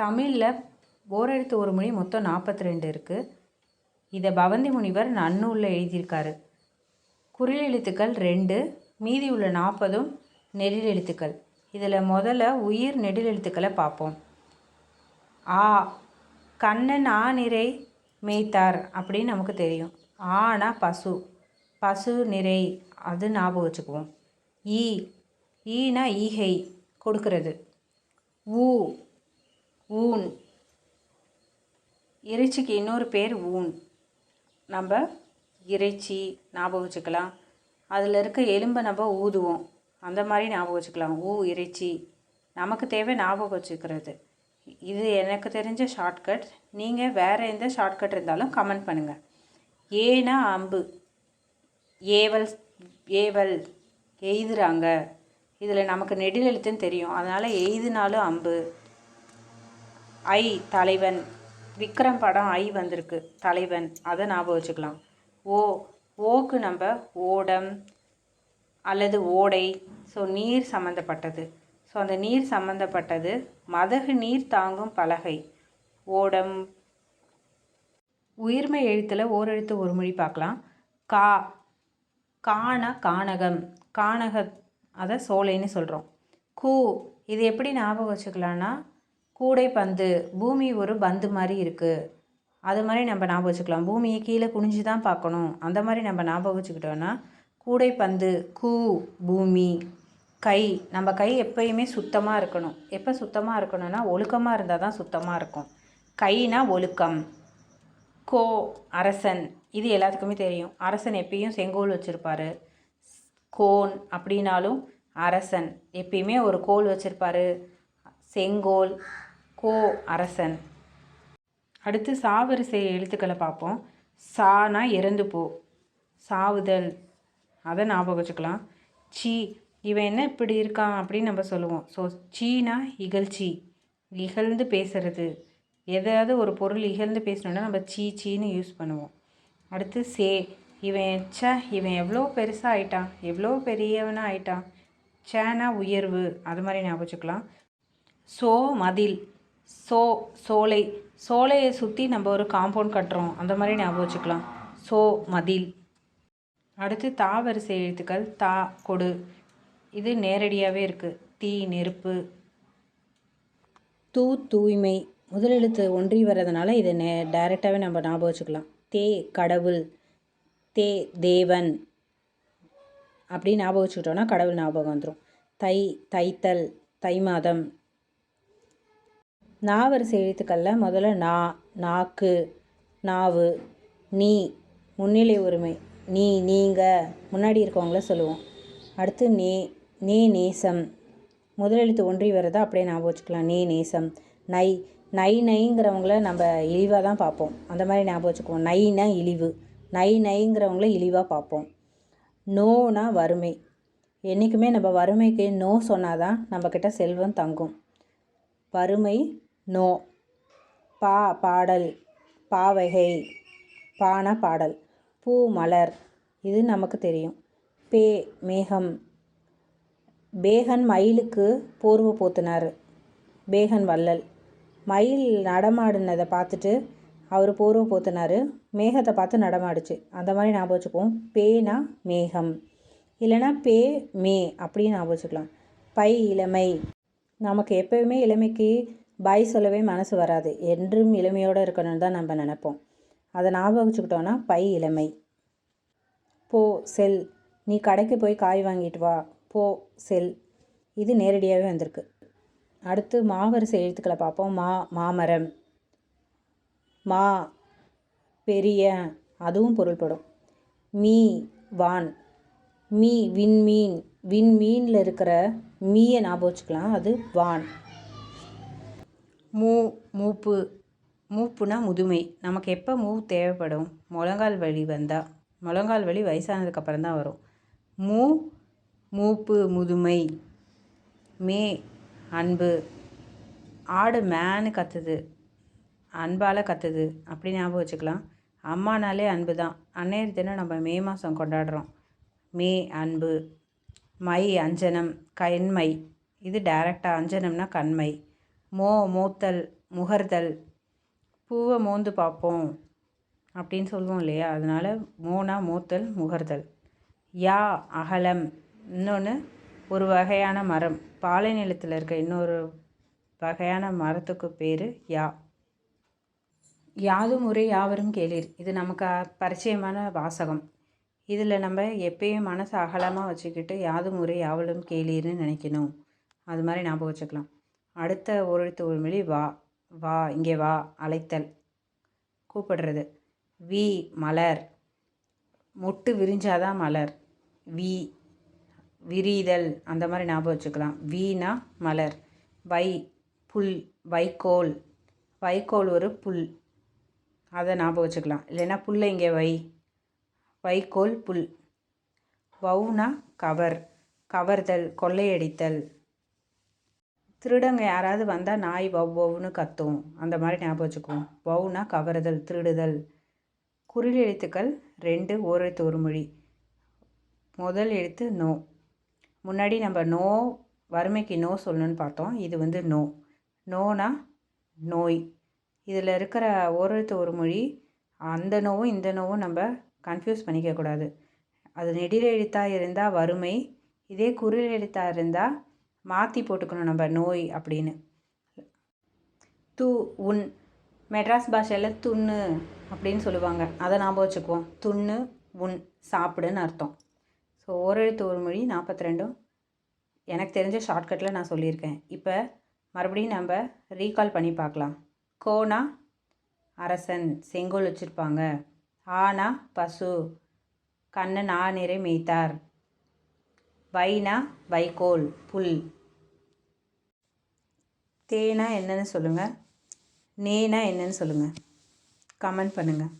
தமிழில் ஓரெழுத்து ஒரு மொழி மொத்தம் நாற்பத்தி ரெண்டு இருக்குது இதை பவந்தி முனிவர் நன்னூலில் எழுதியிருக்காரு. குறில் எழுத்துக்கள் ரெண்டு மீதி உள்ள நாற்பதும் நெடில் எழுத்துக்கள். இதில் முதல்ல உயிர் நெடில் எழுத்துக்களை பார்ப்போம். ஆ கண்ணன் ஆ நிறை மேய்த்தார் அப்படின்னு நமக்கு தெரியும். ஆனா பசு பசு நிறை அது ஞாபகம் வச்சுக்குவோம். ஈ ஈனா ஈகை கொடுக்கிறது. ஊ ஊன். இறைச்சிக்கு இன்னொரு பேர் ஊன். நம்ம இறைச்சி ஞாபகம் வச்சுக்கலாம். அதில் இருக்க எலும்பை நம்ம ஊதுவோம். அந்த மாதிரி ஞாபகம் வச்சுக்கலாம். ஊ இறைச்சி. நமக்கு தேவை ஞாபகம் வச்சுக்கிறது. இது எனக்கு தெரிஞ்ச ஷார்ட்கட் நீங்கள் வேறு எந்த ஷார்ட்கட் இருந்தாலும் கமெண்ட் பண்ணுங்கள் ஏனா அம்பு. ஏவல் ஏவல். எய்துறாங்க. இதில் நமக்கு நெடில் எழுத்துன்னு தெரியும். அதனால் எய்துனாலும் அம்பு. ஐ தலைவன். விக்ரம் படம் ஐ வந்திருக்கு. தலைவன். அதை ஞாபகம் வச்சுக்கலாம். ஓ ஓக்கு நம்ம ஓடம் அல்லது ஓடை. ஸோ நீர் சம்மந்தப்பட்டது ஸோ அந்த நீர் சம்மந்தப்பட்டது மதகு நீர் தாங்கும் பலகை. ஓடம். உயிர்மை எழுத்தில் ஓரெழுத்து ஒரு மொழி பார்க்கலாம். கா காண கானகம். கானக அதை சோலைன்னு சொல்கிறோம் கூ இது எப்படி ஞாபகம் வச்சுக்கலான்னா கூடை பந்து பூமி ஒரு பந்து மாதிரி இருக்குது அது மாதிரி நம்ம ஞாபகம் வச்சுக்கலாம். பூமியை கீழே குனிஞ்சு தான் பார்க்கணும். அந்த மாதிரி நம்ம ஞாபகம் வச்சுக்கிட்டோன்னா கூடை பந்து கூ பூமி கை. நம்ம கை எப்பயுமே சுத்தமாக இருக்கணும். எப்போ சுத்தமாக இருக்கணும்னா ஒழுக்கமாக இருந்தால் தான் சுத்தமாக இருக்கும். கைனா ஒழுக்கம். கோ அரசன். இது எல்லாத்துக்குமே தெரியும். அரசன் எப்பயும் செங்கோல் வச்சுருப்பாரு. கோன் அப்படின்னாலும் அரசன். எப்பயுமே ஒரு கோல் வச்சுருப்பாரு. செங்கோல் கோ அரசன். அடுத்து சாவரிசை எழுத்துக்களை பார்ப்போம். சானா இறந்து போ. சாவுதல். அதை ஞாபகம் வச்சுக்கலாம். சீ. இவன் என்ன இப்படி இருக்கான் அப்படின்னு நம்ம சொல்லுவோம். ஸோ சீனா இகழ்ச்சி. இகழ்ந்து பேசுறது. எதாவது ஒரு பொருள் இகழ்ந்து பேசணுன்னா நம்ம சீ சீன்னு யூஸ் பண்ணுவோம். அடுத்து சே. இவன் சே இவன் எவ்வளோ பெருசாக ஆயிட்டான். எவ்வளோ பெரியவனாக ஆயிட்டான். சேனா உயர்வு. அது மாதிரி ஞாபகம் வச்சுக்கலாம். சோ மதில். சோ சோலை. சோலையை சுற்றி நம்ம ஒரு காம்பவுண்ட் கட்டுறோம். அந்த மாதிரி ஞாபகம் வச்சுக்கலாம். சோ மதில். அடுத்து தா வரிசை எழுத்துக்கள் தா கொடு. இது நேரடியாகவே இருக்குது தீ நெருப்பு. தூ தூய்மை. முதலெழுத்து ஒன்றி வர்றதுனால இதை நே டைரெக்டாகவே நம்ம ஞாபகம் வச்சுக்கலாம். தே கடவுள். தே தேவன். அப்படி ஞாபகம் வச்சுக்கிட்டோன்னா கடவுள் ஞாபகம் வந்துடும் தை தைத்தல் தை மாதம். நாவரிசை எழுத்துக்களில் முதல்ல நா நாக்கு நாவு நீ முன்னிலை உரிமை நீ நீங்கள் முன்னாடி இருக்கவங்கள சொல்லுவோம். அடுத்து நே நே நேசம். முதலெழுத்து ஒன்றி வரதை அப்படியே ஞாபகம் வச்சுக்கலாம். நே நேசம். நை நை நைங்கிறவங்கள நம்ம இழிவாக தான் பார்ப்போம். அந்த மாதிரி ஞாபகம் வச்சுக்குவோம். நைனா இழிவு. நை நைங்கிறவங்கள இழிவாக பார்ப்போம். நோனா வறுமை. என்றைக்குமே நம்ம வறுமைக்கு நோ சொன்னால் தான் நம்மக்கிட்ட செல்வம் தங்கும். வறுமை நோ. பா பாடல். பாவகை. பானா பாடல் பூ மலர். இது நமக்கு தெரியும். பே மேகம். பேகன் மயிலுக்கு போர்வை போத்தினார். பேகன் வள்ளல். மயில் நடமாடினதை பார்த்துட்டு அவர் போர்வை போத்தினார். மேகத்தை பார்த்து நடமாடுச்சு. அந்த மாதிரி ஞாபகம் வச்சுக்குவோம். பேனா மேகம். இல்லைன்னா பே மே அப்படின்னு ஞாபகம் வச்சுக்கலாம். பை இளமை. நமக்கு எப்போயுமே இளமைக்கு பாய் சொல்லவே மனசு வராது. என்றும் இளமையோடு இருக்கணும்னு தான் நம்ம நினைப்போம். அதை ஞாபகம் வச்சுக்கிட்டோன்னா பை இளமை. போ செல். நீ கடைக்கு போய் காய் வாங்கிட்டு வா. போ செல். இது நேரடியாகவே வந்திருக்கு. அடுத்து மாவரிசை எழுத்துக்களை பார்ப்போம். மா மாமரம். மா பெரிய. அதுவும் பொருள்படும். மீ வான். மீ விண்மீன். விண்மீனில் இருக்கிற மீயை ஞாபகம் வச்சுக்கலாம். அது வான். மூ மூப்பு மூப்புனா முதுமை. நமக்கு எப்போ மூ தேவைப்படும்? முழங்கால் வலி வந்தால் முழங்கால் வலி வயசானதுக்கப்புறம் தான் வரும். மூ மூப்பு முதுமை. மே அன்பு. ஆடு மேனு கத்துது. அன்பால் கத்துது. அப்படி ஞாபகம் வச்சுக்கலாம். அம்மானாலே அன்பு தான் அன்னையர் தினம் நம்ம மே மாதம் கொண்டாடுறோம். மே அன்பு. மை அஞ்சனம். கண்மை. இது டைரக்டாக அஞ்சனம்னா கண்மை. மோ மூத்தல் முகர்தல். பூவை மோந்து பார்ப்போம் அப்படின்னு சொல்லுவோம் இல்லையா? அதனால் மோனா மோத்தல் முகர்தல். யா அகலம். இன்னொன்று ஒரு வகையான மரம். பாலை நிலத்தில் இருக்க இன்னொரு வகையான மரத்துக்கு பேர் யா. யாதும் முறை யாவரும் கேளீர். இது நமக்கு பரிச்சயமான வாசகம். இதில் நம்ம எப்பயும் மனசு அகலமாக வச்சுக்கிட்டு யாதும் முறை யாவலும் கேளீர்னு நினைக்கணும். அது மாதிரி ஞாபகம் வச்சுக்கலாம். அடுத்த ஒருத்து ஒரு மொழி வா வா இங்கே வா அழைத்தல் கூப்பிடுறது. வி மலர். மொட்டு விரிஞ்சாதான் மலர். வி விரிதல் அந்த மாதிரி ஞாபகம் வச்சுக்கலாம். வீணா மலர். வை புல் வைக்கோல். வைக்கோல் ஒரு புல். அதை ஞாபகம் வச்சுக்கலாம். இல்லைன்னா புல்லை இங்கே வை. வைக்கோல் புல். வவுனா கவர். கவர்தல் கொள்ளையடித்தல். திருடங்க யாராவது வந்தால் நாய் வவ் கத்தும். அந்த மாதிரி ஞாபகம் வச்சுக்குவோம். வவுனா கவருதல் திருடுதல். குறில் எழுத்துக்கள் ரெண்டு ஓரெழுத்து ஒரு மொழி. முதல் எழுத்து நோ. முன்னாடி நம்ம நோ வறுமைக்கு நோ சொல்லணும்னு பார்த்தோம். இது வந்து நோ. நோனா நோய். இதில் இருக்கிற ஓரெழுத்து ஒரு மொழி அந்த நோவும் இந்த நோவும் நம்ம கன்ஃபியூஸ் பண்ணிக்கக்கூடாது அது நெடில் எழுத்தாக இருந்தால் வறுமை இதே குரில் எழுத்தாக இருந்தால் மாற்றி போட்டுக்கணும் நம்ம நோய் அப்படின்னு. து உன். மெட்ராஸ் பாஷையில் துண்ணு அப்படின்னு சொல்லுவாங்க. அதை ஞாபகம் வச்சுக்குவோம். துண்ணு உன் சாப்பிடுன்னு அர்த்தம். ஸோ ஓரெழுத்து ஒரு மொழி நாற்பத்தி ரெண்டும் எனக்கு தெரிஞ்ச ஷார்ட்கட்டில் நான் சொல்லியிருக்கேன். இப்போ மறுபடியும் நம்ம ரீகால் பண்ணி பார்க்கலாம். கோனா அரசன் செங்கோல் வச்சுருப்பாங்க. ஆனா பசு. கண்ணன் ஆ நிறை மேய்த்தார். வைனா வைக்கோல் புல். தேனா என்னன்னு சொல்லுங்கள் நேனா என்னன்னு சொல்லுங்கள் கமெண்ட் பண்ணுங்கள்